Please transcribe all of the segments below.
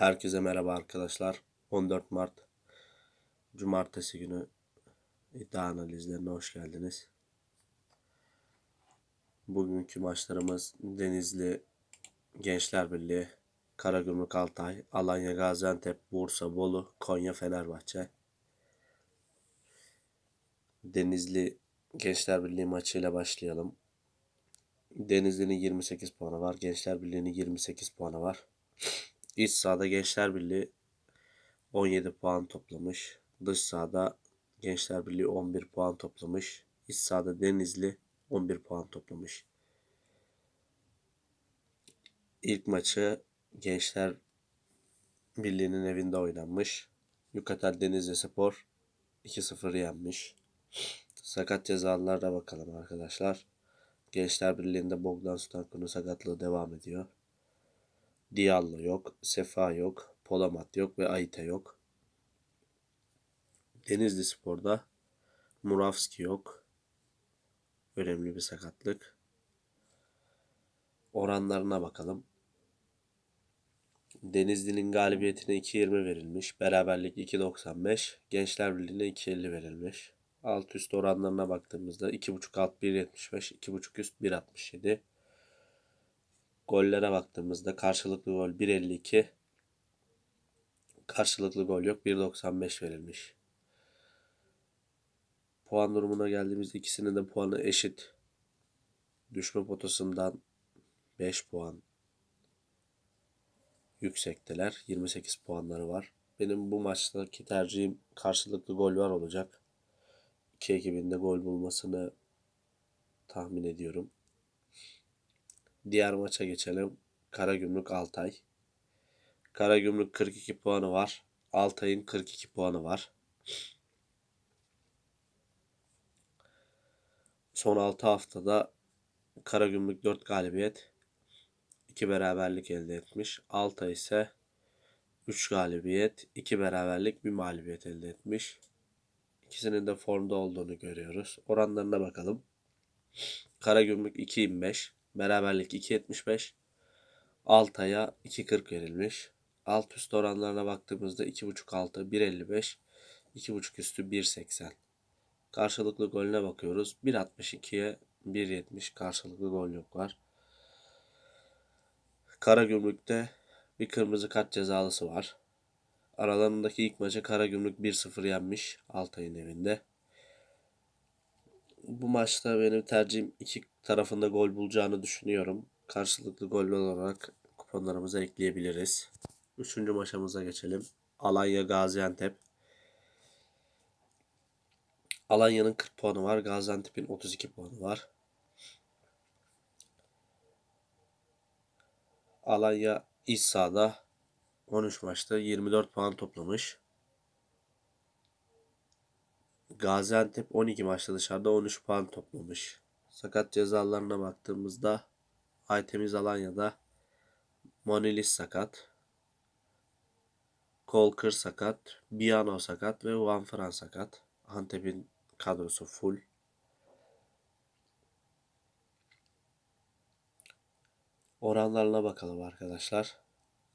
Herkese merhaba arkadaşlar. 14 Mart Cumartesi günü iddia analizlerine hoş geldiniz. Bugünkü maçlarımız Denizli Gençler Birliği, Karagümrük Altay, Alanya Gaziantep, Bursa, Bolu, Konya, Fenerbahçe. Denizli Gençler Birliği maçıyla başlayalım. Denizli'nin 28 puanı var. Gençler Birliği'nin 28 puanı var. İç sahada Gençler Birliği 17 puan toplamış. Dış sahada Gençler Birliği 11 puan toplamış. İç sahada Denizli 11 puan toplamış. İlk maçı Gençler Birliği'nin evinde oynanmış. Yukatel Denizli Spor 2-0 yenmiş. Sakat cezalılara bakalım arkadaşlar. Gençler Birliği'nde Bogdan Stankun'un sakatlığı devam ediyor. Diallo yok, Sefa yok, Polamat yok ve Aita yok. Denizli Spor'da Muravski yok. Önemli bir sakatlık. Oranlarına bakalım. Denizli'nin galibiyetine 2.20 verilmiş. Beraberlik 2.95. Gençler Birliği'ne 2.50 verilmiş. Alt üst oranlarına baktığımızda 2.5 alt 1.75, 2.5 üst 1.67. Gollere baktığımızda karşılıklı gol 1.52. Karşılıklı gol yok 1.95 verilmiş. Puan durumuna geldiğimizde ikisinin de puanı eşit. Düşme potasından 5 puan yüksekteler. 28 puanları var. Benim bu maçtaki tercihim karşılıklı gol var olacak. İki ekibin de gol bulmasını tahmin ediyorum. Diğer maça geçelim. Karagümrük Altay. Karagümrük 42 puanı var. Altay'ın 42 puanı var. Son 6 haftada Karagümrük 4 galibiyet, 2 beraberlik elde etmiş. Altay ise 3 galibiyet, 2 beraberlik, 1 mağlubiyet elde etmiş. İkisinin de formda olduğunu görüyoruz. Oranlarına bakalım. Karagümrük 2.25, beraberlik 2.75, Altay'a 2.40 verilmiş. Alt üst oranlarına baktığımızda 2.5 altı 1.55, 2.5 üstü 1.80. Karşılıklı golüne bakıyoruz. 1.62'ye 1.70 karşılıklı gol yok var. Karagümrük'te bir kırmızı kart cezalısı var. Aralarındaki ilk maçı Karagümrük 1-0 yenmiş Altay'ın evinde. Bu maçta benim tercihim iki tarafında gol bulacağını düşünüyorum. Karşılıklı gol olarak kuponlarımıza ekleyebiliriz. Üçüncü maçımıza geçelim. Alanya Gaziantep. Alanya'nın 40 puanı var. Gaziantep'in 32 puanı var. Alanya iç sahada 13 maçta 24 puan toplamış. Gaziantep 12 maçta dışarıda 13 puan toplamış. Sakat cezalarına baktığımızda Aytemiz Alanya'da Monilis sakat. Kolkır sakat. Biano sakat ve Van Fran sakat. Antep'in kadrosu full. Oranlarına bakalım arkadaşlar.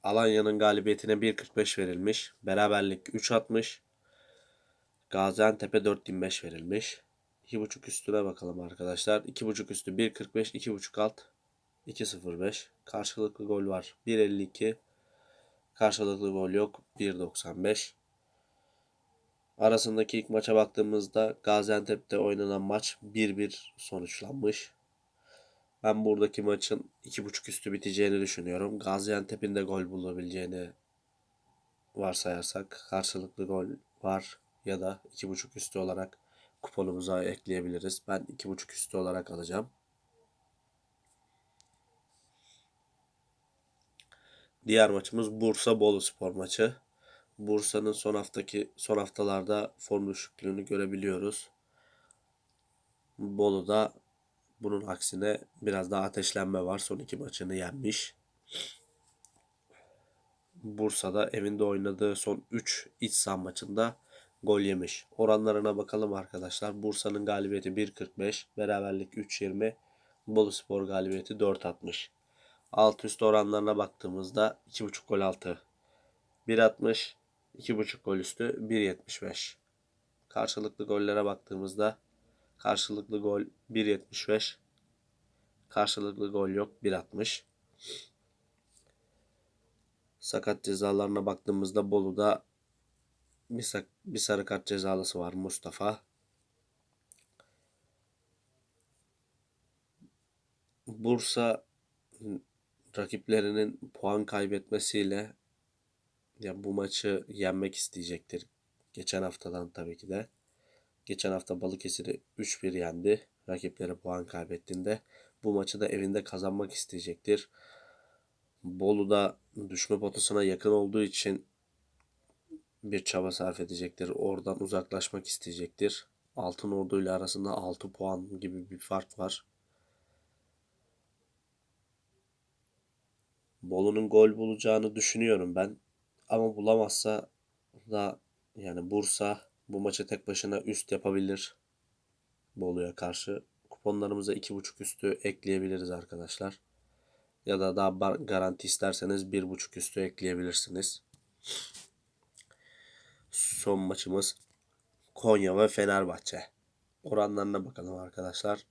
Alanya'nın galibiyetine 1.45 verilmiş. Beraberlik 3.60. Gaziantep'e 4.25 verilmiş. 2.5 üstüne bakalım arkadaşlar. 2.5 üstü 1.45, 2.5 alt 2.05. Karşılıklı gol var. 1.52. Karşılıklı gol yok. 1.95. Arasındaki ilk maça baktığımızda Gaziantep'te oynanan maç 1-1 sonuçlanmış. Ben buradaki maçın 2.5 üstü biteceğini düşünüyorum. Gaziantep'in de gol bulabileceğini varsayarsak karşılıklı gol var ya da 2.5 üstü olarak kuponumuza ekleyebiliriz. Ben 2.5 üstü olarak alacağım. Diğer maçımız Bursa Bolu Spor maçı. Bursa'nın son haftaki son haftalarda form düşüklüğünü görebiliyoruz. Bolu'da bunun aksine biraz daha ateşlenme var. Son iki maçını yenmiş. Bursa'da evinde oynadığı son 3 iç saha maçında gol yemiş. Oranlarına bakalım arkadaşlar. Bursa'nın galibiyeti 1.45, beraberlik 3.20, Bolu Spor galibiyeti 4.60. Alt üst oranlarına baktığımızda 2.5 gol altı 1.60 2.5 gol üstü 1.75. Karşılıklı gollere baktığımızda karşılıklı gol 1.75. Karşılıklı gol yok 1.60. Sakat cezalarına baktığımızda Bolu'da bir, bir sarı kart cezalısı var Mustafa. Bursa rakiplerinin puan kaybetmesiyle ya bu maçı yenmek isteyecektir. Geçen haftadan tabii ki de. Geçen hafta Balıkesir'i 3-1 yendi. Rakipleri puan kaybettiğinde bu maçı da evinde kazanmak isteyecektir. Bolu'da düşme potasına yakın olduğu için bir çaba sarf edecektir. Oradan uzaklaşmak isteyecektir. Altın Ordu ile arasında 6 puan gibi bir fark var. Bolu'nun gol bulacağını düşünüyorum ben. Ama bulamazsa da yani Bursa bu maçı tek başına üst yapabilir. Bolu'ya karşı. Kuponlarımıza 2.5 üstü ekleyebiliriz arkadaşlar. Ya da daha garanti isterseniz 1.5 üstü ekleyebilirsiniz. Son maçımız Konya ve Fenerbahçe. Oranlarına bakalım arkadaşlar.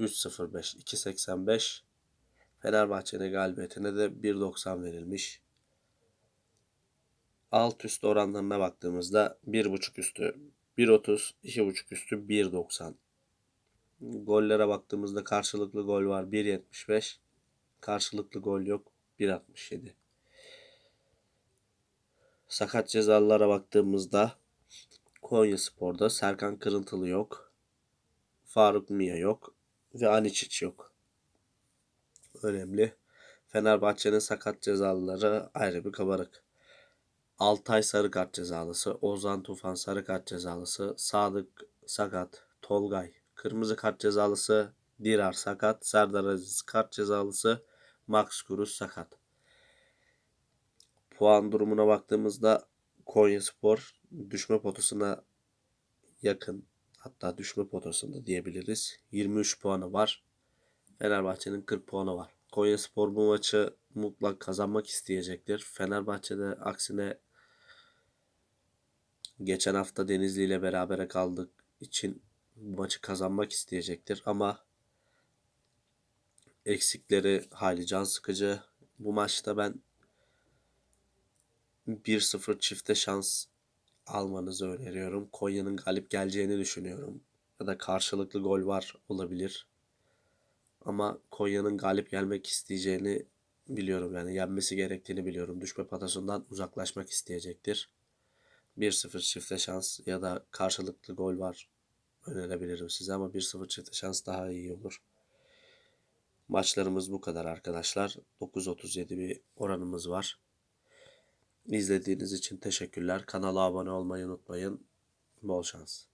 3.05, 2.85. Fenerbahçe'nin galibiyetine de 1.90 verilmiş. Alt üst oranlarına baktığımızda 1.5 üstü 1.30, 2.5 üstü 1.90. Gollere baktığımızda karşılıklı gol var 1.75. Karşılıklı gol yok 1.67. Sakat cezalılara baktığımızda Konya Spor'da Serkan Kırıntılı yok. Faruk Mia yok. Ve Aniçiç yok. Önemli. Fenerbahçe'nin sakat cezalıları ayrı bir kabarık. Altay sarı kart cezalısı, Ozan Tufan sarı kart cezalısı, Sadık sakat, Tolgay kırmızı kart cezalısı, Dirar sakat, Serdar Aziz kart cezalısı, Max Kuruz sakat. Puan durumuna baktığımızda Konyaspor düşme potasına yakın hatta düşme potasında diyebiliriz. 23 puanı var. Fenerbahçe'nin 40 puanı var. Konyaspor bu maçı mutlak kazanmak isteyecektir. Fenerbahçe'de aksine geçen hafta Denizli ile berabere kaldık için bu maçı kazanmak isteyecektir ama eksikleri hali can sıkıcı. Bu maçta ben 1-0 çifte şans almanızı öneriyorum. Konya'nın galip geleceğini düşünüyorum. Ya da karşılıklı gol var olabilir. Ama Konya'nın galip gelmek isteyeceğini biliyorum. Yani yenmesi gerektiğini biliyorum. Düşme patasından uzaklaşmak isteyecektir. 1-0 çifte şans ya da karşılıklı gol var önerebilirim size ama 1-0 çifte şans daha iyi olur. Maçlarımız bu kadar arkadaşlar. 9.37 bir oranımız var. İzlediğiniz için teşekkürler. Kanala abone olmayı unutmayın. Bol şans.